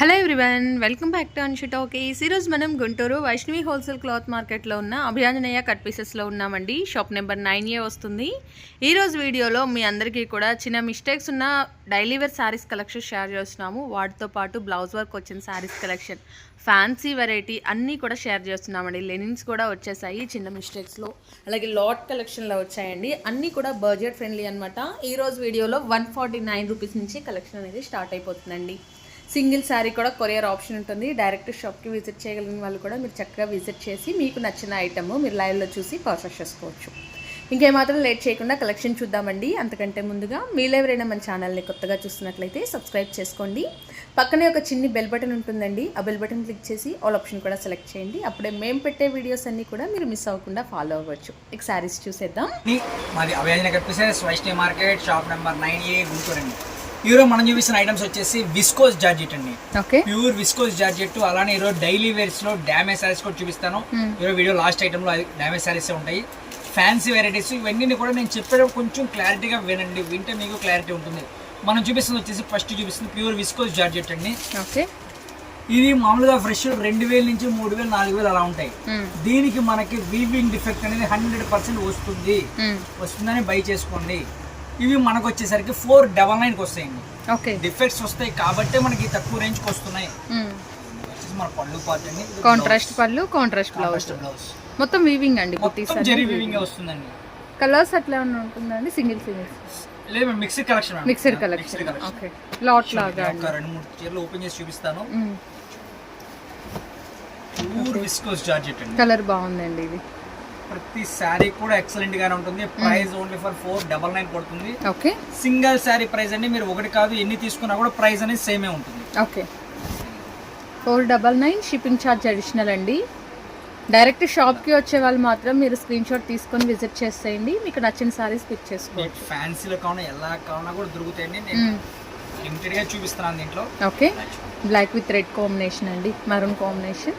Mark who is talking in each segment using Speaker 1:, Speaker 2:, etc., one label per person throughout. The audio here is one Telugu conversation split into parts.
Speaker 1: Hello everyone welcome back to Anshi talkies ఈరోజు మనం గుంటూరు వైష్ణవి హోల్సేల్ క్లాత్ మార్కెట్లో ఉన్న అభియాంజనేయ కట్ పీసెస్లో ఉన్నామండి. షాప్ నెంబర్ నైన్ ఏ వస్తుంది. ఈరోజు వీడియోలో మీ అందరికీ కూడా చిన్న మిస్టేక్స్ ఉన్న daily wear saris collection share చేస్తున్నాము. వాటితో పాటు బ్లౌజ్ వర్క్ వచ్చిన శారీస్ కలెక్షన్ ఫ్యాన్సీ వెరైటీ అన్నీ కూడా షేర్ చేస్తున్నామండి. లెనిన్స్ కూడా వచ్చేసాయి చిన్న మిస్టేక్స్లో అలాగే లాట్ కలెక్షన్లో వచ్చాయండి. అన్నీ కూడా బడ్జెట్ ఫ్రెండ్లీ అనమాట ఈరోజు వీడియోలో వన్ ఫార్టీ నైన్ రూపీస్ నుంచి కలెక్షన్ అనేది స్టార్ట్ అయిపోతుందండి. సింగిల్ శారీ కూడా కొరియర్ ఆప్షన్ ఉంటుంది. డైరెక్ట్ షాప్కి విజిట్ చేయగలిగిన వాళ్ళు కూడా మీరు చక్కగా విజిట్ చేసి మీకు నచ్చిన ఐటమ్ మీరు లైవ్లో చూసి పర్చేస్ చేసుకోవచ్చు. ఇంకేమాత్రం లేట్ చేయకుండా కలెక్షన్ చూద్దామండి. అంతకంటే ముందుగా మీరు ఎవరైనా మన ఛానల్ని కొత్తగా చూస్తున్నట్లయితే సబ్స్క్రైబ్ చేసుకోండి. పక్కనే ఒక చిన్ని బెల్ బటన్ ఉంటుందండి. ఆ బెల్ బటన్ క్లిక్ చేసి ఆల్ ఆప్షన్ కూడా సెలెక్ట్ చేయండి. అప్పుడే మేము పెట్టే వీడియోస్ అన్నీ కూడా మీరు మిస్ అవ్వకుండా ఫాలో అవ్వచ్చు. ఇక శారీస్ చూసేద్దాం.
Speaker 2: మాది అభయాజన market shop number nine A Guntur అండి ఈరోజు మనం చూపిస్తున్న ఐటమ్స్ వచ్చేసి విస్కోస్ జార్జెట్ అండి.
Speaker 1: ఓకే
Speaker 2: ప్యూర్ విస్కోస్ జార్జెట్ అలానే ఈరోజు డైలీ వేర్స్లో డ్యామేజ్ సారీస్ కూడా చూపిస్తాను. ఈరోజు వీడియో లాస్ట్ ఐటమ్లో డ్యామేజ్ సారీస్ ఉంటాయి. ఫ్యాన్సీ వెరైటీస్ ఇవన్నీ కూడా నేను చెప్పేటప్పుడు కొంచెం క్లారిటీగా వినండి. వింటే మీకు క్లారిటీ ఉంటుంది. మనం చూపిస్తుంది వచ్చేసి ఫస్ట్ చూపిస్తుంది ప్యూర్ విస్కోస్ జార్జెట్ అండి.
Speaker 1: ఓకే
Speaker 2: ఇది మామూలుగా ఫ్రెష్ రెండు వేల నుంచి మూడు వేలు నాలుగు వేలు అలా ఉంటాయి. దీనికి మనకి వీవింగ్ డిఫెక్ట్ అనేది హండ్రెడ్ పర్సెంట్ వస్తుంది. వస్తుందని బై చేసుకోండి. ఇవి మనకు వచ్చేసరికి ఫోర్ డబల్ నైన్కి వస్తాయండి.
Speaker 1: ఓకే.
Speaker 2: డిఫెక్ట్స్ వస్తాయి కాబట్టి మనకి తక్కువ రేంజ్కి వస్తున్నాయి. వచ్చేసి మన పళ్ళు పార్ట్ అండి.
Speaker 1: కాంట్రాస్ట్ పళ్ళు కాంట్రాస్ట్ బ్లౌజ్
Speaker 2: బ్లౌజ్
Speaker 1: మొత్తం వీవింగ్ అండి
Speaker 2: మొత్తం జరీ వీవింగ్ వస్తుందండి.
Speaker 1: కలర్స్ అట్లా ఏమన్నా ఉంటుందండి సింగిల్ సింగిల్
Speaker 2: లేదు mixer collection
Speaker 1: mixer collection okay lot లాగా
Speaker 2: ఒక రెండు మూడు చీరలు ఓపెన్ చేసి చూపిస్తాను. ప్యూర్ విస్కోస్ జార్జెట్ అండి.
Speaker 1: కలర్ బాగుందండి ఇది.
Speaker 2: ప్రతి శారీ కూడా ఎక్సలెంట్ గానే ఉంటుంది. Price only for four double nine పడుతుంది
Speaker 1: ఓకే
Speaker 2: సింగిల్ శారీ ప్రైస్ అండి. మీరు ఒకటి కాదు ఎన్ని తీసుకున్నా కూడా ప్రైస్ అనేది సేమే ఉంటుంది.
Speaker 1: Okay four double nine shipping charge additional అండి. డైరెక్ట్ షాప్కి వచ్చే వాళ్ళు మాత్రం మీరు స్క్రీన్ షాట్ తీసుకొని విజిట్ చేసేయండి. మీకు నచ్చిన సారీస్ పిక్ చేసుకోవచ్చు.
Speaker 2: ఫ్యాన్సీలో కావున ఎలా కావునా కూడా దొరుకుతాయండి. నేను
Speaker 1: మ్మ్.
Speaker 2: లిమిటెడ్గా చూపిస్తున్నాను దీంట్లో.
Speaker 1: Okay black with red combination అండి. మరూన్ కాంబినేషన్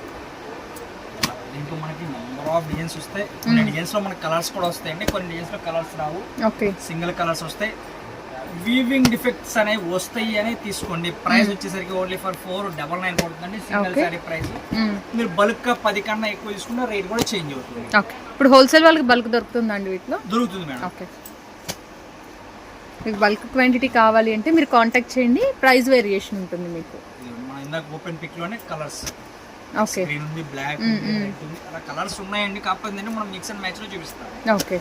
Speaker 2: దీంట్లో మనకి ఆఫ్ డిజైన్స్ వస్తాయి. కొన్ని డిజైన్స్లో మనకి కలర్స్ కూడా వస్తాయండి. కొన్ని డిజైన్స్లో కలర్స్ రావు. సింగిల్ కలర్స్ వస్తాయి. వీవింగ్ డిఫెక్ట్స్ అనేవి వస్తాయి అని తీసుకోండి. ప్రైస్ వచ్చేసరికి only for four double nine పడుతుందండి సింగిల్. శారీ ప్రైస్. మీరు బల్క్గా పది కన్నా ఎక్కువ తీసుకున్న రేట్ కూడా చేంజ్ అవుతుంది.
Speaker 1: ఇప్పుడు హోల్సేల్ వాళ్ళకి బల్క్ దొరుకుతుందండి వీటిలో?
Speaker 2: దొరుకుతుంది మేడం.
Speaker 1: ఓకే. మీకు బల్క్ క్వాంటిటీ కావాలి అంటే మీరు కాంటాక్ట్ చేయండి. ప్రైస్ వేరియేషన్ ఉంటుంది మీకు.
Speaker 2: మన ఇందాక ఓపెన్ పిక్లోనే కలర్స్
Speaker 1: ఓకే
Speaker 2: గ్రీన్ ఉంది బ్లాక్ ఉంది రెడ్ ఉంది. అలా కలర్స్ ఉన్నాయండి కాకపోతే ఏంటంటే మనం మిక్స్ అండ్ మ్యాచ్లో చూపిస్తాం.
Speaker 1: ఓకే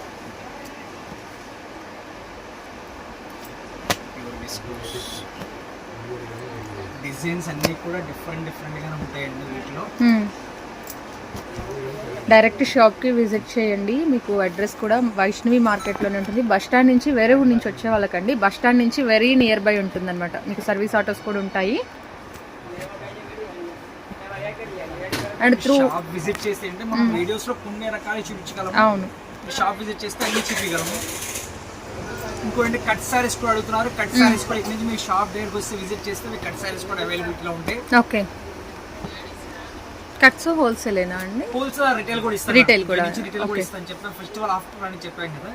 Speaker 2: డిజైన్స్ అన్ని కూడా డిఫరెంట్ డిఫరెంట్ గానే ఉంటాయండి వీటిలో.
Speaker 1: డైరెక్ట్ షాప్కి విజిట్ చేయండి. మీకు అడ్రస్ కూడా వైష్ణవి మార్కెట్లోనే ఉంటుంది. బస్ స్టాండ్ నుంచి వేరే ఊరు నుంచి వచ్చే వాళ్ళకండి. బస్ స్టాండ్ నుంచి వెరీ నియర్ బై ఉంటుందన్నమాట. మీకు సర్వీస్ ఆటోస్ కూడా ఉంటాయి. అండ్ త్రూ
Speaker 2: షాప్ విజిట్ చేస్తే అంటే మనం వీడియోస్లో కొన్ని రకాలు చూపించగలము.
Speaker 1: అవును.
Speaker 2: షాప్ విజిట్ చేస్తే అన్ని చూపించగలము. ఇంకోటి కట్ సారీస్ కూడా అడుగుతున్నారు. కట్ సారీస్ కూడా ఇక్కడ నుంచి మీ షాప్ దగ్గరికి వస్తే విజిట్ చేస్తే మీకు కట్ సారీస్ కూడా అవైలబిలిటీలో ఉంటాయి
Speaker 1: ఓకే. కట్స్ హోల్సేలేనా అండి?
Speaker 2: హోల్సేల్ రిటైల్ కూడా ఇస్తారు
Speaker 1: Retail కూడా.
Speaker 2: రిటైల్ కూడా. ఇస్తాను. చెప్పాను ఫెస్టివల్ ఆఫ్టర్ అని చెప్పాను కదా.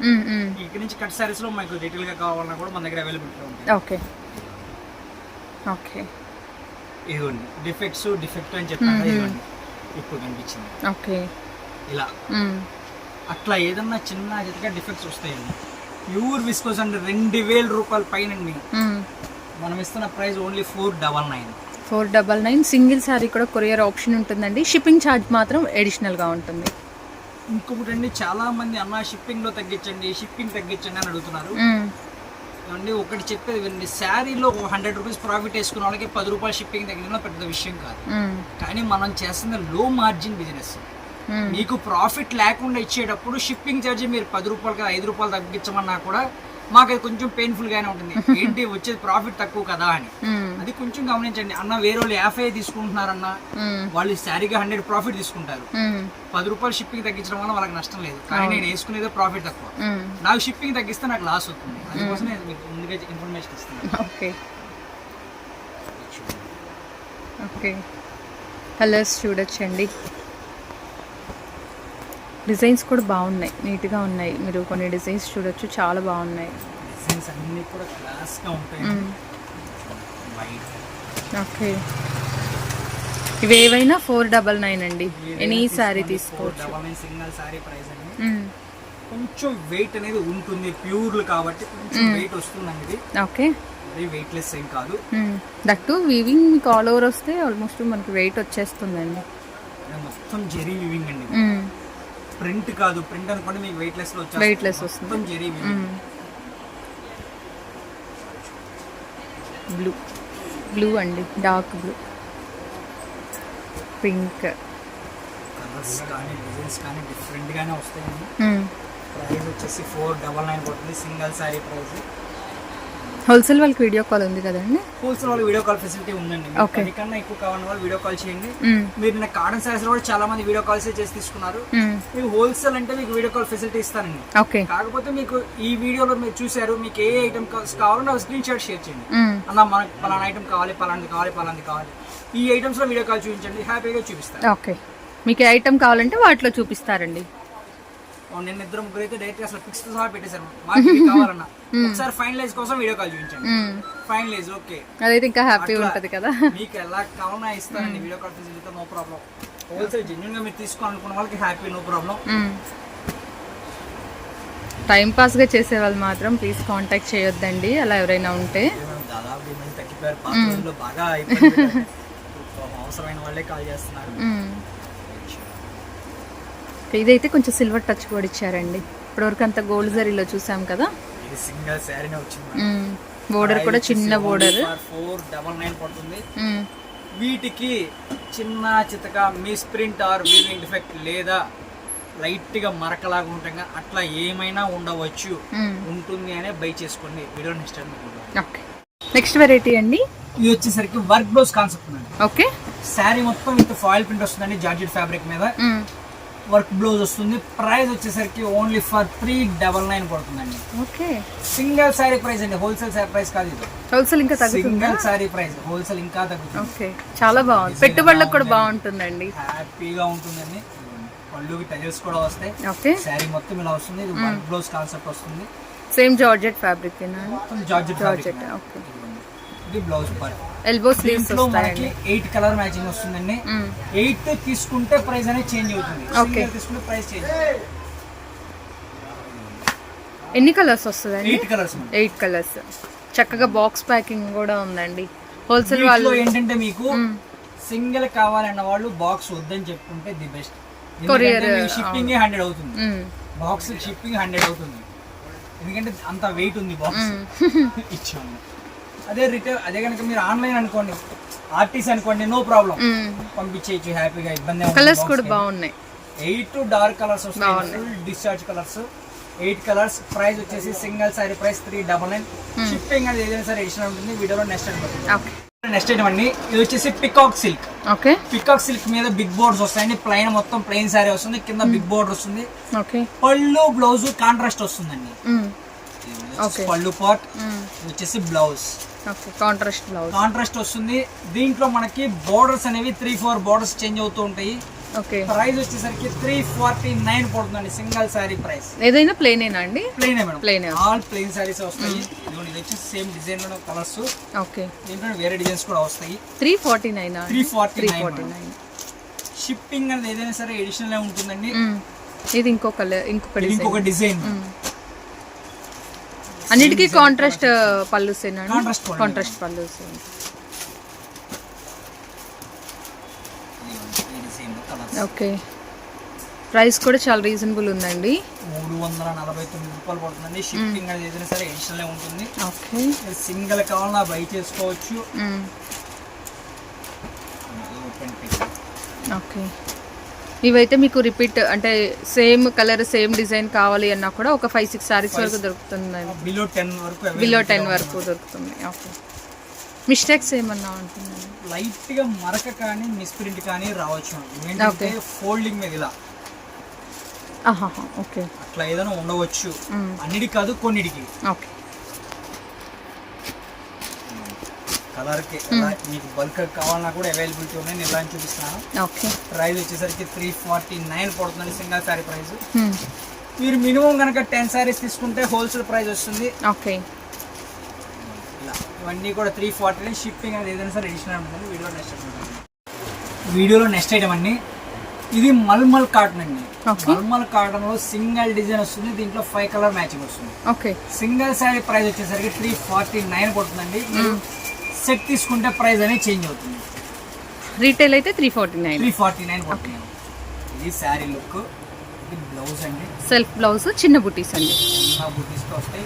Speaker 2: ఇక్కడ నుంచి కట్ సారీస్లో మీకు రిటైల్గా కావాలన్నా కూడా మన దగ్గర అవైలబిలిటీలో ఉంటాయి.
Speaker 1: ఓకే. ఓకే.
Speaker 2: ఇదిగోండి. డిఫెక్ట్స్ డిఫెక్ట్ అని చెప్పాను ఇదిగోండి. ఇప్పుడు కనిపించింది.
Speaker 1: ఓకే.
Speaker 2: ఇలా. అట్లా ఏదన్నా చిన్న చితగా డిఫెక్ట్స్ వస్తాయండి ప్యూర్ విస్కోస్ అంటే రెండు వేల రూపాయల
Speaker 1: మ్మ్.
Speaker 2: మనం ఇస్తున్న price only four double nine.
Speaker 1: Four double nine. Single sari కూడా కొరియర్ ఆప్షన్ ఉంటుందండి. షిప్పింగ్ ఛార్జ్ మాత్రం అడిషనల్గా ఉంటుంది.
Speaker 2: ఇంకొకటి అండి చాలా మంది అన్న షిప్పింగ్లో తగ్గించండి షిప్పింగ్ తగ్గించండి అని అడుగుతున్నారు. అండి ఒకటి చెప్పేది వినండి శారీలో హండ్రెడ్ రూపీస్ ప్రాఫిట్ వేసుకున్న వాళ్ళకి పది రూపాయలు షిప్పింగ్ తగ్గించడం పెద్ద విషయం కాదు. కానీ మనం చేస్తున్న లో మార్జిన్ బిజినెస్. మీకు ప్రాఫిట్ లేకుండా ఇచ్చేటప్పుడు షిప్పింగ్ ఛార్జ్ మీరు పది రూపాయలు కదా ఐదు రూపాయలు తగ్గించమన్నా కూడా మాకు అది కొంచెం పెయిన్ఫుల్ గానే ఉంటుంది ఏంటి వచ్చేది ప్రాఫిట్ తక్కువ కదా అని. అది కొంచెం గమనించండి. అన్న వేరే వాళ్ళు యాభై తీసుకుంటున్నారన్న. వాళ్ళు శారీగా హండ్రెడ్ ప్రాఫిట్ తీసుకుంటారు. పది రూపాయలు షిప్పింగ్ తగ్గించడం వల్ల వాళ్ళకి నష్టం లేదు. కానీ నేను వేసుకునేదే ప్రాఫిట్ తక్కువ. నాకు షిప్పింగ్ తగ్గిస్తే నాకు లాస్ అవుతుంది. అందుకోసం నేను మీకు ముందుగా ఇన్ఫర్మేషన్ ఇస్తున్నాను.
Speaker 1: ఓకే. ఓకే. కలర్స్ చూడొచ్చండి. డిజైన్స్ కూడా బాగున్నాయి. నీట్గా ఉన్నాయి. మీరు కొన్ని డిజైన్స్ చూడొచ్చు. చాలా బాగున్నాయి.
Speaker 2: డిజైన్స్ అన్ని కూడా క్లాస్గా ఉంటాయి.
Speaker 1: ఓకే. ఇవి ఏవైనా ఫోర్ డబల్ నైన్ అండి. ఎనీ శారీ తీసుకోవచ్చు.
Speaker 2: సింగిల్ సారీ ప్రైస్ అండి. కొంచెం వెయిట్ అనేది ఉంటుంది ప్యూర్ కాబట్టి కొంచెం వెయిట్ వస్తుందండి ఇది.
Speaker 1: ఓకే.
Speaker 2: మరీ వెయిట్లెస్ ఏం కాదు.
Speaker 1: దట్టు వీవింగ్ మీకు ఆల్ ఓవర్ వస్తే ఆల్మోస్ట్ మనకి వెయిట్ వచ్చేస్తుందండి.
Speaker 2: మొత్తం జెరీ వివింగ్ అండి. ప్రింట్ కాదు ప్రింట్ అనుకోండి మీకు వెయిట్లెస్లో వచ్చేస్తుంది.
Speaker 1: Weightless వస్తుంది.
Speaker 2: మొత్తం జెరీ వివింగ్.
Speaker 1: బ్లూ బ్లూ అండి డార్క్ బ్లూ. పింక్.
Speaker 2: కలర్స్ కానీ డిజైన్స్ కానీ డిఫరెంట్ గానే వస్తాయండి. ప్రైస్ వచ్చేసి ఫోర్ డబల్ నైన్ పడుతుంది సింగిల్ సారీ ప్రైస్.
Speaker 1: హోల్సేల్ వాళ్ళకి వీడియో కాల్ ఉంది కదండి
Speaker 2: హోల్సేల్ వాళ్ళు వీడియో కాల్ ఫెసిలిటీ ఉందండి. పది కన్నా ఎక్కువ కావాలని వాళ్ళు వీడియో కాల్ చేయండి. మీరు నిన్న కాటన్ సారీస్ కూడా చాలా మంది వీడియో కాల్స్ చేసి తీసుకున్నారు. మీకు హోల్సేల్ అంటే మీకు వీడియో కాల్ ఫెసిలిటీ ఇస్తానండి.
Speaker 1: ఓకే.
Speaker 2: కాకపోతే మీకు ఈ వీడియోలో మీరు చూసారు మీకు ఏ ఐటమ్ కావాలో నాకు స్క్రీన్ షాట్ షేర్ చేయండి. అన్న మనకు పలానా ఐటమ్ కావాలి పలాంటి కావాలి పలాంటి కావాలి. ఈ ఐటమ్స్లో వీడియో కాల్ చూపించండి హ్యాపీగా చూపిస్తాను.
Speaker 1: ఓకే. మీకు ఏ ఐటమ్ కావాలంటే వాటిలో చూపిస్తారండి.
Speaker 2: నిన్న ఇద్దరు ముగ్గురు అయితే డైరెక్ట్ అసలు ఫిక్స్ సహా పెట్టేశారు. మాకు ఇది కావాలన్నా. ఒకసారి ఫైనలైజ్ కోసం వీడియో కాల్ చూపించండి. ఫైనలైజ్ ఓకే
Speaker 1: అదైతే ఇంకా హ్యాపీ ఉంటుంది కదా.
Speaker 2: మీకు ఎలా కావాలన్నా ఇస్తానండి. Video call facility no problem wholesale జెన్యున్గా మీరు తీసుకోవాలనుకున్న వాళ్ళకి హ్యాపీ నో ప్రాబ్లం.
Speaker 1: టైం పాస్గా చేసే వాళ్ళు మాత్రం ప్లీజ్ కాంటాక్ట్ చేయొద్దండి. అలా ఎవరైనా ఉంటే.
Speaker 2: దాదాపు రోజుల్లో బాగా అవసరమైన వాళ్ళే కాల్ చేస్తున్నారు.
Speaker 1: ఇదైతే కొంచెం సిల్వర్ టచ్ కూడా ఇచ్చారండి. ఇప్పటివరకు అంత గోల్డ్ జరీలో చూసాం కదా.
Speaker 2: ఇది సింగిల్ శారీనే వచ్చింది
Speaker 1: బోర్డర్ కూడా చిన్న బోర్డర్
Speaker 2: ఫోర్ డబల్ నైన్ పడుతుంది. వీటికి చిన్న చితక misprint or weaving defect లేదా లైట్గా మరకలాగా ఉంటాం అట్లా ఏమైనా ఉండవచ్చు. ఉంటుంది అనే బై చేసుకోండి. Video next
Speaker 1: okay. Next variety అండి?
Speaker 2: ఇది వచ్చేసరికి work blouse concept
Speaker 1: okay.
Speaker 2: Sari మొత్తం విత్ ఫాయిల్ ప్రింట్ వస్తుందండి జార్జెట్ ఫ్యాబ్రిక్ మీద. వర్క్ బ్లౌజ్ వస్తుంది. ప్రైస్ వచ్చేసరికి only for three double nine పడుతుందండి.
Speaker 1: ఓకే.
Speaker 2: సింగిల్ శారీ ప్రైస్ అండి. హోల్సేల్ శారీ ప్రైస్ కాదు ఇది.
Speaker 1: హోల్సేల్ ఇంకా
Speaker 2: సింగిల్ శారీ ప్రైస్. హోల్సేల్ ఇంకా తగ్గుతుంది.
Speaker 1: ఓకే. చాలా బాగుంది. పెట్టుబడులకు కూడా బాగుంటుందండి.
Speaker 2: హ్యాపీగా ఉంటుందండి. పళ్ళుకి టజల్స్ కూడా వస్తాయి.
Speaker 1: ఓకే.
Speaker 2: శారీ మొత్తం ఇలా వస్తుంది. ఇది వర్క్ బ్లౌజ్ కాన్సెప్ట్ వస్తుంది.
Speaker 1: సేమ్ జార్జెట్ ఫ్యాబ్రిక్
Speaker 2: మొత్తం జార్జెట్
Speaker 1: జార్జెట్ ఓకే.
Speaker 2: ఇది బ్లౌజ్ పార్ట్
Speaker 1: ఎల్బో స్లీవ్స్ వస్తాయండి.
Speaker 2: ఎయిట్ కలర్ మ్యాచింగ్ వస్తుందండి. ఎయిట్ తీసుకుంటే ప్రైస్ అనేది చేంజ్ అవుతుంది. Single తీసుకుంటే ప్రైస్ చేంజ్
Speaker 1: ఎన్ని కలర్స్ వస్తుందండి?
Speaker 2: ఎయిట్ కలర్స్
Speaker 1: ఎయిట్ కలర్స్ చక్కగా బాక్స్ ప్యాకింగ్ కూడా ఉందండి. హోల్సేల్ వాళ్ళు
Speaker 2: ఏంటంటే మీకు సింగిల్ కావాలన్న వాళ్ళు బాక్స్ వద్దని చెప్పుకుంటే the best
Speaker 1: Courier,
Speaker 2: shipping hundred అవుతుంది. బాక్స్ షిప్పింగ్ హండ్రెడ్ అవుతుంది. ఎందుకంటే అంత వెయిట్ ఉంది బాక్స్ ఇచ్చాము. అదే రిటైల్ అదే కనుక మీరు ఆన్లైన్ అనుకోండి ఆర్టీసీ అనుకోండి నో ప్రాబ్లం. పంపించేయచ్చు హ్యాపీగా ఇబ్బంది
Speaker 1: కలర్స్ కూడా బాగున్నాయి.
Speaker 2: ఎయిట్ డార్క్ కలర్స్ వస్తాయి full discharge colours eight colours price వచ్చేసి single sari price three double nine shipping అనేది ఏదైనా సరే ఎడిషన్ ఉంటుంది వీడియోలో నెక్స్ట్
Speaker 1: ఓకే.
Speaker 2: నెక్స్ట్ ఐటమ్ అండి ఇది వచ్చేసి peacock silk
Speaker 1: okay.
Speaker 2: Peacock silk మీద బిగ్ బోర్డ్స్ వస్తాయండి ప్లైన్ మొత్తం ప్లెయిన్ సారీ వస్తుంది కింద బిగ్ బోర్డర్ వస్తుంది.
Speaker 1: ఓకే.
Speaker 2: పళ్ళు బ్లౌజ్ కాంట్రాస్ట్ వస్తుందండి. ఇది వచ్చేసి. పళ్ళు పార్ట్. ఇది వచ్చేసి బ్లౌజ్
Speaker 1: కాంట్రాస్ట్ బ్లౌజ్
Speaker 2: కాంట్రాస్ట్ వస్తుంది. దీంట్లో మనకి బోర్డర్స్ అనేవి త్రీ ఫోర్ బోర్డర్స్ చేంజ్ అవుతూ ఉంటాయి.
Speaker 1: ఓకే
Speaker 2: ప్రైస్ వచ్చేసరికి త్రీ ఫార్టీ నైన్ పడుతుందండి సింగల్ సారీ ప్రైస్
Speaker 1: ఏదైనా ప్లేనేనా అండి?
Speaker 2: Plain madam. All plain saris వస్తాయి. ఇదిగోండి ఇది వచ్చి సేమ్ డిజైన్లో కలర్స్
Speaker 1: ఓకే
Speaker 2: దీంట్లో వేరే డిజైన్స్ కూడా వస్తాయి.
Speaker 1: Three forty nine
Speaker 2: three forty
Speaker 1: forty nine
Speaker 2: shipping అనేది ఏదైనా సరే ఎడిషనల్ ఉంటుందండి.
Speaker 1: ఇది ఇంకో కలర్ ఇంకొక
Speaker 2: ఇది ఇంకొక
Speaker 1: డిజైన్
Speaker 2: డిజైన్
Speaker 1: అన్నిటికీ కాంట్రాస్ట్
Speaker 2: Contrast పళ్ళు.
Speaker 1: కాంట్రాస్ట్ పళ్ళు. ఓకే ప్రైస్ కూడా చాలా రీజనబుల్ ఉందండి.
Speaker 2: మూడు వందల నలభై తొమ్మిది రూపాయలు పడుతుందండి. షిప్పింగ్ అనేది ఏదైనా సరే ఎడిషనల్ ఉంటుంది.
Speaker 1: ఓకే
Speaker 2: సింగిల్ కావాలన్నా బై చేసుకోవచ్చు.
Speaker 1: ఓకే ఇవైతే మీకు రిపీట్ అంటే సేమ్ కలర్ సేమ్ డిజైన్ కావాలి అన్నా కూడా ఒక ఫైవ్ సిక్స్ సారీస్ వరకు దొరుకుతుందండి.
Speaker 2: బిలో టెన్ వరకు
Speaker 1: బిలో టెన్ వరకు దొరుకుతుంది ఓకే. మిస్టేక్స్ ఏమన్నా ఉంటుందండి?
Speaker 2: లైట్గా మరక కానీ మిస్ప్రింట్ కానీ రావచ్చు ఏంటంటే ఫోల్డింగ్ మీద ఇలా.
Speaker 1: ఓకే.
Speaker 2: అట్లా ఏదైనా ఉండవచ్చు. అన్నిటికి కాదు కొన్నిటికి.
Speaker 1: ఓకే.
Speaker 2: కలర్కి ఎలా మీకు బల్క్ కావాలన్నా కూడా అవైలబిలిటీ ఉన్నాయి. నేను ఇలా చూపిస్తున్నాను. ప్రైస్ వచ్చేసరికి త్రీ ఫార్టీ నైన్ పడుతుందండి సింగల్ శారీ ప్రైస్. మీరు మినిమం కనుక టెన్ శారీస్ తీసుకుంటే హోల్సేల్ ప్రైస్ వస్తుంది.
Speaker 1: ఓకే.
Speaker 2: ఇవన్నీ కూడా త్రీ ఫార్టీ షిప్పింగ్ అనేది ఏదైనా సరే ఎడిషనల్ ఉంటుంది. వీడియో నెక్స్ట్ వీడియోలో నెక్స్ట్ ఐటమ్ అండి. ఇది మల్మల్ కాటన్ అండి. మల్మల్ కాటన్లో సింగిల్ డిజైన్ వస్తుంది. దీంట్లో ఫైవ్ కలర్ మ్యాచింగ్ వస్తుంది.
Speaker 1: ఓకే.
Speaker 2: సింగిల్ శారీ ప్రైస్ వచ్చేసరికి త్రీ ఫార్టీ నైన్ పడుతుందండి. సెట్ తీసుకుంటే ప్రైస్ అనేది చేంజ్ అవుతుంది.
Speaker 1: రీటైల్ అయితే three forty nine
Speaker 2: three forty nine ఇది శారీ లుక్ ఇది బ్లౌజ్ అండి.
Speaker 1: సెల్ఫ్ బ్లౌజ్ చిన్న బుటీస్ అండి.
Speaker 2: చిన్న బుటీస్తో వస్తాయి.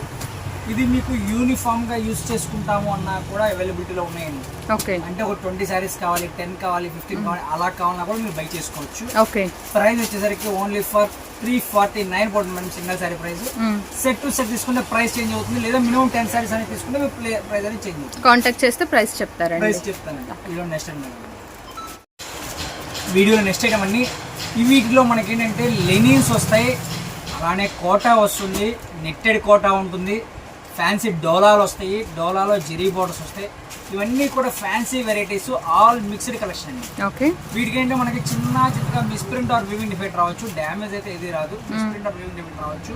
Speaker 2: ఇది మీకు యూనిఫామ్గా యూస్ చేసుకుంటాము అన్నా కూడా అవైలబిలిటీలో ఉన్నాయండి.
Speaker 1: ఓకే.
Speaker 2: అంటే ఒక ట్వంటీ శారీస్ కావాలి టెన్ కావాలి ఫిఫ్టీన్ కావాలి అలా కావాలన్నా కూడా మీరు బై చేసుకోవచ్చు.
Speaker 1: ఓకే.
Speaker 2: ప్రైస్ వచ్చేసరికి only for three forty nine పడుతుంది madam single sari price set to set తీసుకుంటే ప్రైస్ చేంజ్ అవుతుంది లేదా మినిమం టెన్ శారీస్ అనేది తీసుకుంటే ప్రైస్ అనేది చేంజ్ అవుతుంది.
Speaker 1: కాంటాక్ట్ చేస్తే ప్రైస్ చెప్తారండి.
Speaker 2: ప్రైస్ చెప్తానండి. వీడియో నెక్స్ట్ అండి వీడియోలో నెక్స్ట్ ఐటమ్ అండి. ఈ వీటిలో మనకి ఏంటంటే లెనిన్స్ వస్తాయి అలానే కోటా వస్తుంది నెట్టెడ్ కోటా ఉంటుంది. ఫ్యాన్సీ డోలాలు వస్తాయి డోలాలో జెరీ బోర్డర్స్ వస్తాయి. ఇవన్నీ కూడా fancy varieties all mixed collection అండి.
Speaker 1: ఓకే.
Speaker 2: వీటికి ఏంటంటే మనకి చిన్న చిన్నగా మిస్ప్రింట్ ఆర్ వివింగ్ డిఫెక్ట్ రావచ్చు డ్యామేజ్ అయితే ఏది రాదు మిస్ప్రింట్ ఆర్ వివింగ్ డిఫెక్ట్ రావచ్చు.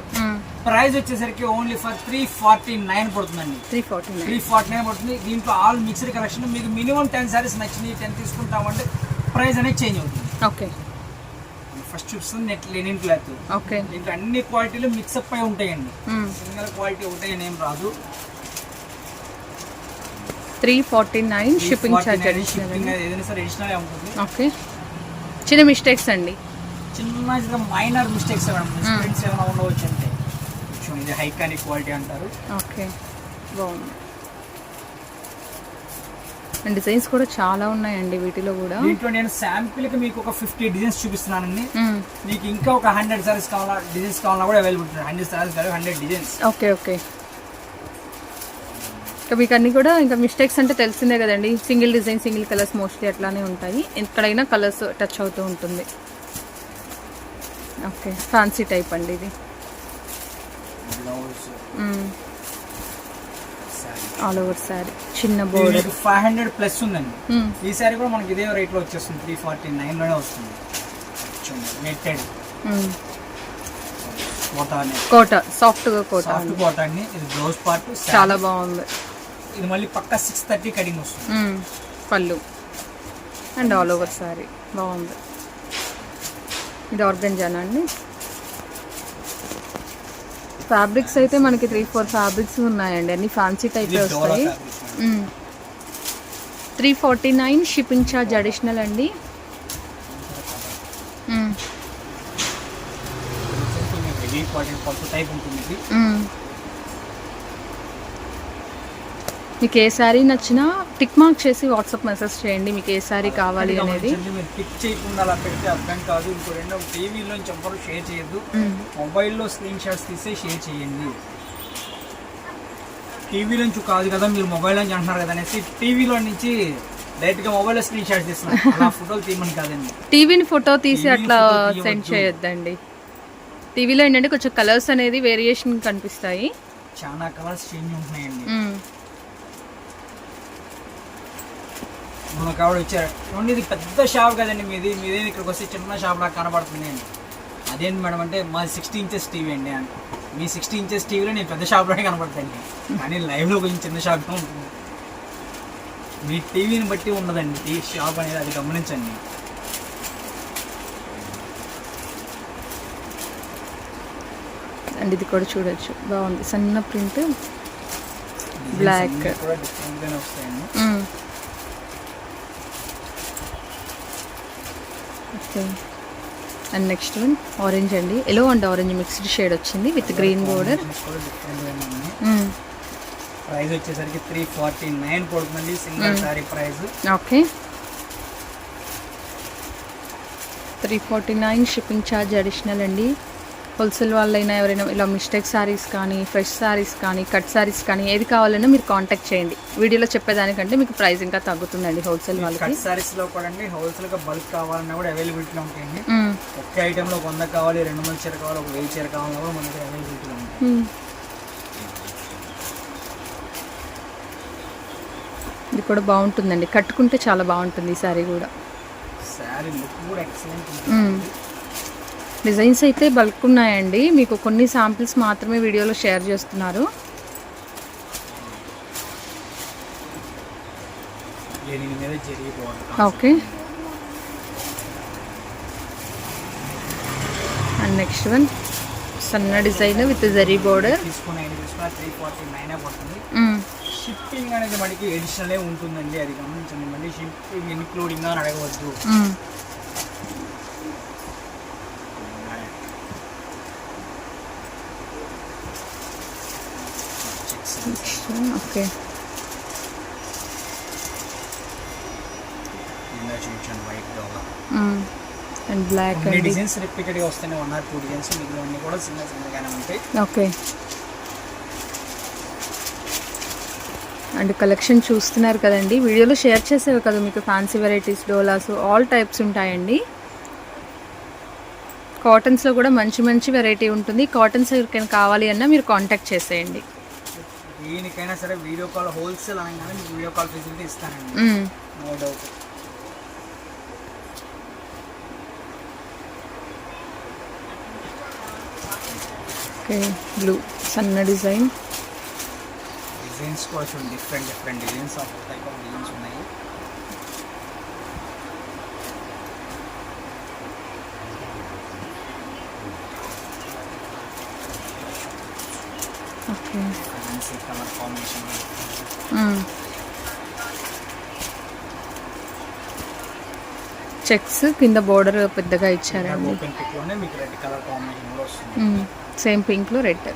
Speaker 2: ప్రైస్ వచ్చేసరికి only for three forty nine పడుతుందండి.
Speaker 1: Three forty nine
Speaker 2: three forty nine పడుతుంది. దీంట్లో ఆల్ మిక్స్డ్ కలెక్షన్ మీకు మినిమం టెన్ సారీస్ నచ్చినాయి టెన్ తీసుకుంటామంటే ప్రైస్ అనేది చేంజ్ అవుతుంది.
Speaker 1: ఓకే.
Speaker 2: ఫస్ట్ చూపిస్తుంది నెట్ లెనిన్ క్లాత్
Speaker 1: ఓకే.
Speaker 2: దీంట్లో అన్ని క్వాలిటీలు మిక్సప్ అయి ఉంటాయండి. సింగిల్ క్వాలిటీ ఉంటాయని ఏం రాదు.
Speaker 1: Three forty nine shipping charge
Speaker 2: shipping ఏదైనా సరే అడిషనల్ ఉంటుంది.
Speaker 1: ఓకే. చిన్న మిస్టేక్స్ అండి.
Speaker 2: చిన్న మైనర్ మిస్టేక్స్ ఏమైనా ఉండవచ్చు అంటే. కొంచెం ఇది హైకానిక్ క్వాలిటీ అంటారు.
Speaker 1: ఓకే. బాగుంది. అండ్ డిజైన్స్ కూడా చాలా ఉన్నాయండి వీటిలో కూడా.
Speaker 2: దీంట్లో నేను శాంపిల్కి మీకు ఒక ఫిఫ్టీ డిజైన్స్ చూపిస్తున్నానండి. మీకు ఇంకా ఒక హండ్రెడ్ సారీస్ కావాలా డిజైన్స్ కావాలన్నా కూడా అవైలబుల్ ఉంటుంది. హండ్రెడ్ సారీస్ కావాలి హండ్రెడ్ డిజైన్స్
Speaker 1: ఓకే ఓకే. ఇంకా మీకు అన్ని కూడా ఇంకా మిస్టేక్స్ అంటే తెలిసిందే కదండి. Single design single colours mostly అట్లానే ఉంటాయి. ఎక్కడైనా కలర్స్ టచ్ అవుతూ ఉంటుంది. ఓకే ఫ్యాన్సీ టైప్ అండి ఇది. ఆల్ ఓవర్ శారీ చిన్న బోర్డర్
Speaker 2: ఫైవ్ హండ్రెడ్ ప్లస్ ఉందండి. ఈ సారీ కూడా మనకి ఇదే రేట్లో వచ్చేస్తుంది త్రీ ఫార్టీ నైన్లోనే వస్తుంది. నెట్టెడ్ కోటా
Speaker 1: కోట సాఫ్ట్గా కోట.
Speaker 2: సాఫ్ట్ కోటా అండి. ఇది బ్లౌజ్ పార్ట్
Speaker 1: చాలా బాగుంది.
Speaker 2: ఇది మళ్ళీ పక్క సిక్స్ థర్టీ కటింగ్ వస్తుంది.
Speaker 1: మ్మ్. పళ్ళు. అండ్ ఆల్ ఓవర్ శారీ బాగుంది. ఇది ఆర్గంజానా అండి? ఫ్యాబ్రిక్స్ అయితే మనకి త్రీ ఫోర్ ఫ్యాబ్రిక్స్ ఉన్నాయండి. అన్ని ఫ్యాన్సీ టైప్ వస్తాయి. Three forty nine shipping charge additional అండి.
Speaker 2: టైప్ ఉంటుంది ఇది
Speaker 1: మ్మ్. మీకు ఏ శారీ నచ్చినా టిక్ మార్క్ చేసి వాట్సాప్ మెసేజ్ చేయండి మీకు ఏ శారీ కావాలి అనేది.
Speaker 2: మీరు పిక్ చేయకుండా అలా పెడితే అర్థం కాదు. ఇంకో రెండో టీవీలోంచి ఎవ్వరు షేర్ చేయొద్దు. మొబైల్లో స్క్రీన్ షాట్స్ తీస్తే షేర్ చేయండి. టీవీ నుంచి కాదు కదా మీరు మొబైల్ నుంచి అంటున్నారు కదా అనేసి టీవీలో నుంచి డైరెక్ట్గా మొబైల్ స్క్రీన్ షాట్స్ తీస్తున్నారు. అలా ఫోటోలు తీయమని కాదండి.
Speaker 1: టీవీని ఫోటో తీసి అట్లా. సెండ్ చేయొద్దండి. టీవీలో ఏంటంటే కొంచెం కలర్స్ అనేది వేరియేషన్ కనిపిస్తాయి.
Speaker 2: చాలా కలర్స్ చేంజ్ ఉంటున్నాయండి.
Speaker 1: మ్మ్.
Speaker 2: మన కావడ వచ్చారు చూడండి ఇది పెద్ద షాప్ కదండి మీది. మీదే ఇక్కడికి వస్తే చిన్న షాప్ లాగా కనబడుతుంది అండి. అదేంటి మేడం అంటే మాది సిక్స్టీ ఇంచెస్ టీవీ అండి. అంటే మీ సిక్స్టీ ఇంచెస్ టీవీలో నేను పెద్ద షాప్లోనే కనబడతాండి కానీ లైవ్లో కొంచెం చిన్న షాప్గా ఉంటుంది. మీ టీవీని బట్టి ఉండదండి టీ షాప్ అనేది అది గమనించండి.
Speaker 1: అండ్ ఇది కూడా చూడొచ్చు. బాగుంది. సన్న ప్రింట్
Speaker 2: అన్నీ కూడా డిఫరెంట్గానే వస్తాయండి.
Speaker 1: Okay. And next one orange అండి. Yellow and orange mixed shade వచ్చింది విత్ గ్రీన్ బోర్డర్
Speaker 2: ప్రైస్ వచ్చేసరికి త్రీ ఫార్టీ నైన్ పడుతుందండి single sari price
Speaker 1: okay three forty nine shipping charge additional అండి. హోల్సేల్ వాళ్ళైనా ఎవరైనా ఇలా మిస్టేక్ శారీస్ కానీ ఫ్రెష్ శారీస్ కానీ కట్ శారీస్ కానీ ఏది కావాలన్నా మీరు కాంటాక్ట్ చేయండి. వీడియోలో చెప్పేదానికంటే మీకు ప్రైస్ ఇంకా తగ్గుతుందండి హోల్సేల్ వాళ్ళకి.
Speaker 2: కట్ సారీస్లో కూడా అండి హోల్సేల్గా బల్క్ కావాలన్నా కూడా అవైలబిలిటీలో ఉంటాయండి. ఒకే ఐటమ్లో వంద కావాలి రెండు వందల చీర కావాలి ఒక వెయ్యి చీర కావాలన్నా కూడా మనకి అవైలబిలిటీలో ఉంటాయి.
Speaker 1: ఇది కూడా బాగుంటుందండి. కట్టుకుంటే చాలా బాగుంటుంది ఈ శారీ కూడా.
Speaker 2: శారీ లుక్ కూడా ఎక్సలెంట్.
Speaker 1: డిజైన్స్ అయితే బల్క్ ఉన్నాయండి మీకు కొన్ని శాంపిల్స్ మాత్రమే వీడియోలో షేర్ చేస్తున్నారు. ఓకే. అండ్ నెక్స్ట్ వన్ సన్న design with zari border
Speaker 2: shipping అనేది మనకి ఎడిషనల్ ఉంటుందండి. అది గమనించండి. మళ్ళీ షిప్పింగ్ ఇన్క్లూడింగ్ అని అడగవద్దు.
Speaker 1: ఓకే అండ్ బ్లాక్ అండి
Speaker 2: డిజైన్స్ రిపీటెడ్గా వస్తూనే వన్ ఆర్ టూ డిజైన్స్ మిగిలిన కూడా చిన్న చిన్నగానే ఉంటాయి.
Speaker 1: ఓకే అండ్ కలెక్షన్ చూస్తున్నారు కదండి. వీడియోలో షేర్ చేసేవి కదా మీకు ఫ్యాన్సీ వెరైటీస్ డోలాస్ ఆల్ టైప్స్ ఉంటాయండి. కాటన్స్లో కూడా మంచి మంచి వెరైటీ ఉంటుంది. కాటన్స్ ఎవరికైనా కావాలి అన్నా మీరు కాంటాక్ట్ చేసేయండి.
Speaker 2: దేనికైనా సరే వీడియో కాల్ హోల్సేల్ అనగానే మీకు వీడియో కాల్ ఫెసిలిటీ ఇస్తానండి.
Speaker 1: మ్మ్.
Speaker 2: No doubt.
Speaker 1: ఓకే బ్లూ సన్న డిజైన్.
Speaker 2: డిజైన్స్ కూడా చూడండి different different designs of type of designs ఉన్నాయి.
Speaker 1: Okay.
Speaker 2: Fancy colour combination
Speaker 1: checks కింద బోర్డర్ పెద్దగా ఇచ్చారండి.
Speaker 2: ఓపెన్ పిక్లోనే మీకు రెడ్ కలర్ కాంబినేషన్ కూడా వస్తుంది.
Speaker 1: సేమ్ పింక్లో రెడ్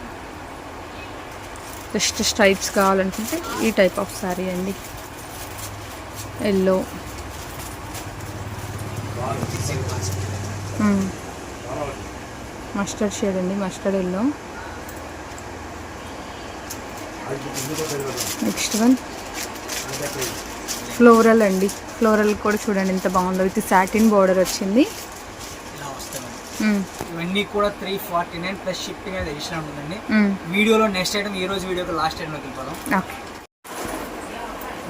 Speaker 1: జస్ట్ స్ట్రైప్స్ కావాలనుకుంటే ఈ టైప్ ఆఫ్ సారీ అండి. ఎల్లో మస్టర్డ్ షేడ్ అండి mustard yellow next one floral అండి. ఫ్లోరల్ కూడా చూడండి ఎంత బాగుందో. విత్ సాటిన్ బార్డర్ వచ్చింది.
Speaker 2: ఇవన్నీ కూడా three forty nine plus shipping అనేది ఎడిషన్ ఉంటుందండి. వీడియోలో నెక్స్ట్ ఐటమ్ ఈ రోజు వీడియోకి లాస్ట్ ఐటమ్ వెళ్ళిపోదాం.
Speaker 1: ఓకే.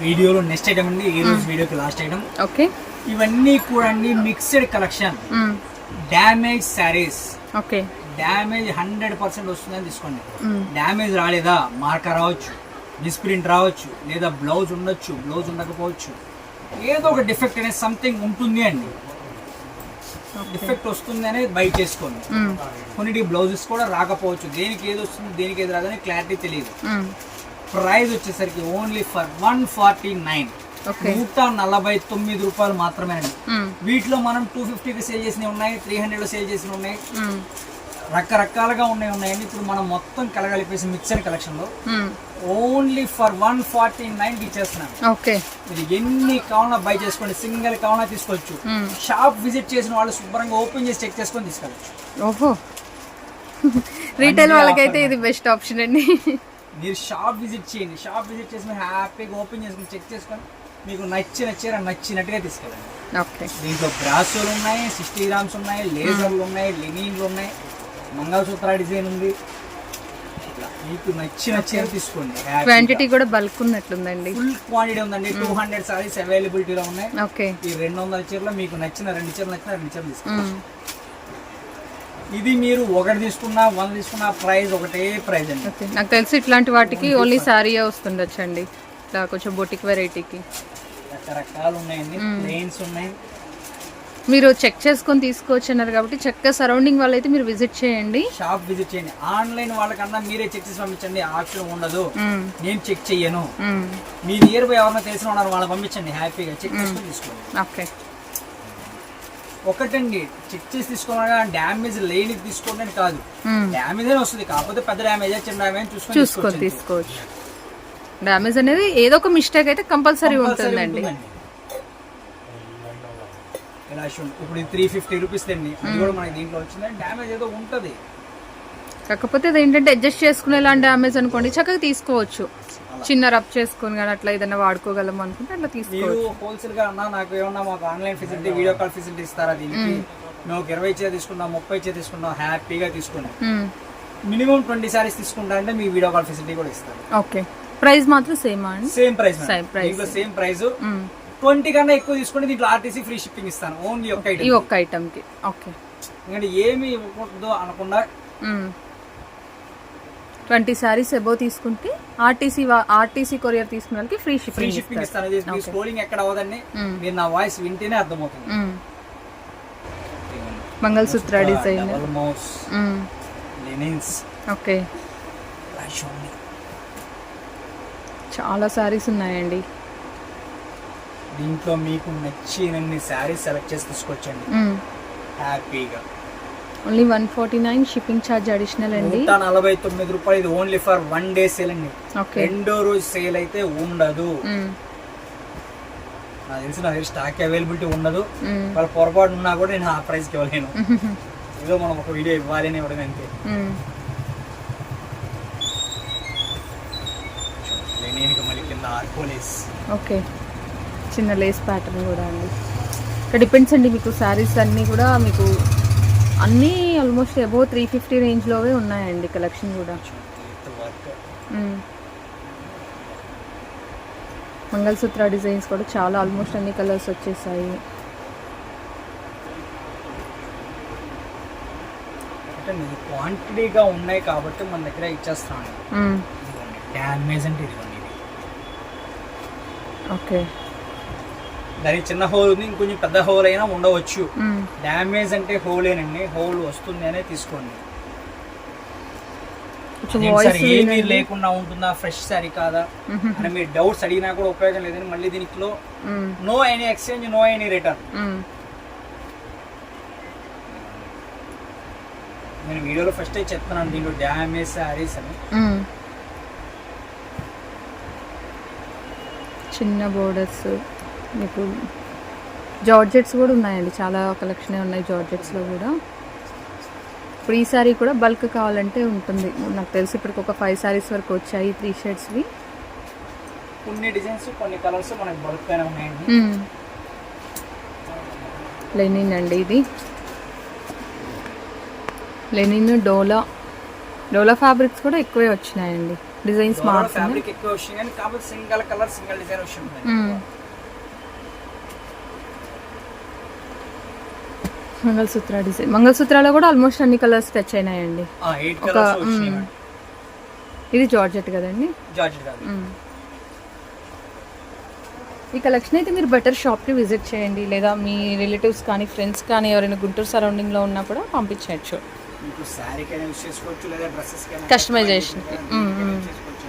Speaker 2: వీడియోలో నెక్స్ట్ ఐటమ్ అండి ఈ రోజు వీడియోకి లాస్ట్ ఐటమ్
Speaker 1: ఓకే.
Speaker 2: ఇవన్నీ కూడా అండి mixed collection. Damage saris
Speaker 1: okay.
Speaker 2: Damage hundred percent వస్తుందని తీసుకోండి. డ్యామేజ్ రాలేదా? మార్కర్ రావచ్చు. మిస్ప్రింట్ రావచ్చు. లేదా బ్లౌజ్ ఉండొచ్చు బ్లౌజ్ ఉండకపోవచ్చు. ఏదో ఒక డిఫెక్ట్ అనేది సంథింగ్ ఉంటుంది అండి. డిఫెక్ట్ వస్తుంది అనేది బై చేసుకోండి.
Speaker 1: మ్మ్.
Speaker 2: కొన్నిటి బ్లౌజెస్ కూడా రాకపోవచ్చు. దేనికి ఏది వస్తుంది దేనికి ఏది రాదని క్లారిటీ తెలియదు. ప్రైస్ వచ్చేసరికి only for one forty nine. నూట నలభై తొమ్మిది రూపాయలు మాత్రమే అండి. వీటిలో మనం టూ ఫిఫ్టీకి సేల్ చేసినవి ఉన్నాయి త్రీ హండ్రెడ్లో సేల్ చేసినవి ఉన్నాయి. రకరకాలుగా ఉన్నాయి ఉన్నాయండి. ఇప్పుడు మనం మొత్తం కలగలిపేసి మిక్సర్ కలెక్షన్లో
Speaker 1: మ్మ్.
Speaker 2: Only for one forty nine ఇచ్చేస్తున్నాం
Speaker 1: ఓకే
Speaker 2: మీరు ఎన్ని కావాలన్నా బై చేసుకోండి. సింగిల్ కావాలన్నా తీసుకోవచ్చు. షాప్ విజిట్ చేసిన వాళ్ళు శుభ్రంగా ఓపెన్ చేసి చెక్ చేసుకొని తీసుకెళ్ళచ్చు.
Speaker 1: ఓహో. రీటైల్ వాళ్ళకైతే ఇది బెస్ట్ ఆప్షన్ అండి.
Speaker 2: మీరు షాప్ విజిట్ చేయండి. షాప్ విజిట్ చేసి మీరు హ్యాపీగా ఓపెన్ చేసుకుని చెక్ చేసుకొని మీకు నచ్చిన చీర నచ్చినట్టుగా తీసుకెళ్ళండి. దీంట్లో బ్రాసోలు ఉన్నాయి సిక్స్టీ గ్రామ్స్ ఉన్నాయి లేజర్లు ఉన్నాయి లెనిన్లు ఉన్నాయి. మంగళసూత్ర డిజైన్ ఉంది. మీకు నచ్చిన చీర తీసుకోండి.
Speaker 1: క్వాంటిటీ కూడా బల్క్ ఉన్నట్లుందండి.
Speaker 2: ఫుల్ క్వాంటిటీ ఉందండి. టూ హండ్రెడ్ సారీస్ అవైలబిలిటీలో ఉన్నాయి.
Speaker 1: ఓకే
Speaker 2: ఈ రెండు వందల చీరలో మీకు నచ్చిన రెండు చీరలు నచ్చిన రెండు చీరలు తీసుకోండి.
Speaker 1: మ్మ్.
Speaker 2: ఇది మీరు ఒకటి తీసుకున్నా వంద తీసుకున్నా ప్రైస్ ఒకటే ప్రైస్ అండి.
Speaker 1: నాకు తెలిసి ఇట్లాంటి వాటికి ఓన్లీ శారీయే వస్తుండొచ్చండి. ఇట్లా కొంచెం బొటిక్ వెరైటీకి
Speaker 2: రకరకాలు ఉన్నాయండి. ప్లేన్స్ ఉన్నాయి.
Speaker 1: మీరు చెక్ చేసుకొని తీసుకోవచ్చు అన్నారు కాబట్టి చక్కగా సరౌండింగ్ వాళ్ళైతే మీరు విజిట్ చేయండి.
Speaker 2: షాప్ విజిట్ చేయండి. ఆన్లైన్ వాళ్ళకన్నా మీరే చెక్ చేసి పంపించండి. ఆప్షన్ ఉండదు. నేను చెక్ చెయ్యను.
Speaker 1: మ్మ్.
Speaker 2: మీ నియర్ బై ఎవరైనా తెలిసిన ఉన్నారు వాళ్ళని పంపించండి. హ్యాపీగా చెక్ చేసుకొని తీసుకోండి.
Speaker 1: ఓకే.
Speaker 2: ఒకటండి చెక్ చేసి తీసుకోమనగా డ్యామేజ్ లేని తీసుకోండి అని కాదు. డ్యామేజ్ అని వస్తుంది. కాకపోతే పెద్ద డ్యామేజ్ చిన్న డ్యామేజ్ చూసుకొని
Speaker 1: చూసుకొని
Speaker 2: తీసుకోవచ్చు.
Speaker 1: డ్యామేజ్ అనేది ఏదో ఒక మిస్టేక్ అయితే కంపల్సరీ ఉంటుందండి.
Speaker 2: ఇప్పుడు త్రీ ఫిఫ్టీ రూపీస్ అండి అది కూడా మనకి దీంట్లో వచ్చింది డ్యామేజ్ ఏదో ఉంటది.
Speaker 1: కాకపోతే అది ఏంటంటే అడ్జస్ట్ చేసుకునేలాంటి డ్యామేజ్ అనుకోండి చక్కగా తీసుకోవచ్చు. చిన్న రబ్ చేసుకొని కానీ అట్లా ఏదైనా వాడుకోగలం అనుకుంటే అట్లా తీసుకోవచ్చు.
Speaker 2: హోల్సేల్గా అన్నా నాకు ఏమన్నా మాకు online facility video call facility ఇస్తారా దీనికి? మేము ఒక ఇరవై చే తీసుకుంటాం ముప్పై చే తీసుకుంటాం హ్యాపీగా తీసుకున్నాం.
Speaker 1: మ్మ్.
Speaker 2: మినిమం ట్వంటీ సారీస్ తీసుకుంటా అంటే మీకు వీడియో కాల్ ఫెసిలిటీ కూడా ఇస్తారు.
Speaker 1: ఓకే ప్రైస్ మాత్రం సేమా అండి?
Speaker 2: Same price
Speaker 1: price.
Speaker 2: దీంట్లో సేమ్ ప్రైస్. ట్వంటీ కన్నా ఎక్కువ తీసుకుంటే దీంట్లో ఆర్టీసీ ఫ్రీ షిప్పింగ్ ఇస్తాను. ఓన్లీ ఒక్క
Speaker 1: ఈ
Speaker 2: ఐటమ్
Speaker 1: ఒక్క ఐటమ్కి ఓకే.
Speaker 2: ఎందుకంటే ఏమి ఇవ్వకూడదు అనకుండా
Speaker 1: ట్వంటీ శారీస్ ఎబో తీసుకుంటే ఆర్టీసీ ఆర్టీసీ కొరియర్ తీసుకున్న వాళ్ళకి ఫ్రీ
Speaker 2: ఫ్రీ
Speaker 1: షిప్పింగ్
Speaker 2: షిప్పింగ్
Speaker 1: ఇస్తారు.
Speaker 2: ఇస్తాను. ఇది మీ స్క్రోలింగ్ ఎక్కడ అవ్వదండి. మీరు నా వాయిస్ వింటేనే అర్థమవుతుంది.
Speaker 1: మంగళసూత్ర డిజైన్
Speaker 2: మౌస్ లెనిన్స్
Speaker 1: ఓకే. చాలా సారీస్ ఉన్నాయండి.
Speaker 2: దీంట్లో మీకు నచ్చినన్ని శారీస్ సెలెక్ట్ చేసి తీసుకొచ్చండి. హ్యాపీగా.
Speaker 1: Only one forty nine shipping charge additional అండి.
Speaker 2: నూట నలభై తొమ్మిది రూపాయలు ఇది only for one day sale అండి. రెండో రోజు సేల్ అయితే ఉండదు. నాకు తెలిసి నా దగ్గర స్టాక్ అవైలబిలిటీ ఉండదు. వాళ్ళ పొరపాటు ఉన్నా కూడా నేను ఆ ప్రైస్కి ఇవ్వలేను. ఏదో మనం ఒక వీడియో ఇవ్వాలి అని ఇవ్వడం అంతే. లెనిన్కి మళ్ళీ కింద ఆర్కోలేస్.
Speaker 1: ఓకే. చిన్న లేస్ ప్యాటర్న్ కూడా అండి. ఇక్కడ డిపెండ్స్ అండి మీకు శారీస్ అన్నీ కూడా మీకు అన్నీ ఆల్మోస్ట్ అబౌవ్ త్రీ ఫిఫ్టీ రేంజ్లోవే ఉన్నాయండి కలెక్షన్ కూడా. మంగళసూత్ర డిజైన్స్ కూడా చాలా ఆల్మోస్ట్ అన్ని కలర్స్ వచ్చేసాయి.
Speaker 2: క్వాంటిటీగా ఉన్నాయి కాబట్టి మన దగ్గర ఇచ్చేస్తాను. డ్యామేజ్ అంటే ఇది.
Speaker 1: ఓకే.
Speaker 2: దానికి చిన్న హోల్ ఉంది ఇంకొంచెం పెద్ద హోల్ అయినా ఉండవచ్చు. డ్యామేజ్ అంటే హోలేనండి హోల్ వస్తుంది అనే తీసుకోండి ఏమీ లేకుండా ఉంటుందా ఫ్రెష్ సారీ కాదా. అని మీరు డౌట్స్ అడిగినా కూడా ఉపయోగం లేదని మళ్ళీ దీనిలో
Speaker 1: మ్మ్.
Speaker 2: No any exchange no any return. నేను వీడియోలో ఫస్ట్ చెప్తున్నాను దీంట్లో డ్యామేజ్ శారీస్ అని.
Speaker 1: చిన్న బోర్డర్స్ మీకు జార్జెట్స్ కూడా ఉన్నాయండి. చాలా కలెక్షనే ఉన్నాయి జార్జెట్స్లో కూడా. ఇప్పుడు ఈ సారీ కూడా బల్క్ కావాలంటే ఉంటుంది. నాకు తెలిసి ఇప్పటికి ఒక ఫైవ్ సారీస్ వరకు వచ్చాయి త్రీ షర్ట్స్వి
Speaker 2: కొన్ని డిజైన్స్ కొన్ని కలర్స్ మనకి ఉన్నాయండి.
Speaker 1: లెనిన్ అండి ఇది. లెనిన్ డోలా. డోలా ఫ్యాబ్రిక్స్ కూడా ఎక్కువే వచ్చినాయండి. డిజైన్స్
Speaker 2: ఫ్యాబ్రిక్ ఎక్కువ వచ్చింది కానీ కాకపోతే సింగల్ కలర్ సింగల్ డిజైన్ వచ్చింది.
Speaker 1: మంగళసూత్ర డిజైన్. మంగళసూత్రాలో కూడా ఆల్మోస్ట్ అన్ని కలర్స్ టచ్ అయినాయండి. ఒక. ఇది జార్జెట్ కదండి. ఈ కలెక్షన్ అయితే మీరు బెటర్ షాప్కి విజిట్ చేయండి. లేదా మీ రిలేటివ్స్ కానీ ఫ్రెండ్స్ కానీ ఎవరైనా గుంటూరు సరౌండింగ్లో ఉన్నా కూడా పంపించవచ్చు.
Speaker 2: మీకు శారీ కైనా యూస్ చేసుకోవచ్చు లేదా డ్రెస్సెస్ కైనా
Speaker 1: Customization కి. మ్మ్, మ్మ్.
Speaker 2: చేసుకోవచ్చు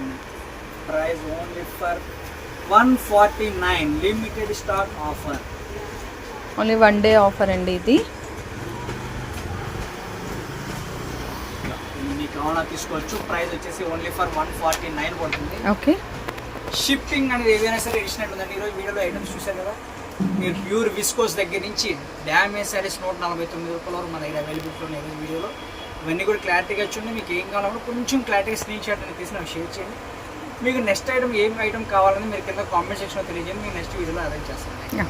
Speaker 2: price only for one forty nine limited stock offer
Speaker 1: only one day offer అండి ఇది.
Speaker 2: కావాలా తీసుకోవచ్చు. ప్రైస్ వచ్చేసి only for one forty nine పడుతుంది.
Speaker 1: ఓకే
Speaker 2: షిప్పింగ్ అనేది ఏదైనా సరే ఉందండి ఈరోజు వీడియోలో ఐటమ్స్ చూశారు కదా? మీరు ప్యూర్ విస్కోస్ దగ్గర నుంచి డ్యామేజ్ సారీస్ నూట నలభై తొమ్మిది రూపాయల వరకు మన దగ్గర అవైలబిలిటీ ఉన్నాయి వీడియోలో. ఇవన్నీ కూడా క్లారిటీగా చూడండి. మీకు ఏం కావాలన్నా కొంచెం క్లారిటీగా స్క్రీన్ షాట్ అనేది తీసి నాకు షేర్ చేయండి. మీకు నెక్స్ట్ ఐటమ్ ఏం ఐటమ్ కావాలని మీరు కింద కామెంట్ సెక్షన్లో తెలియజేయండి. మీకు నెక్స్ట్ వీడియోలో అరేంజ్ చేస్తాను.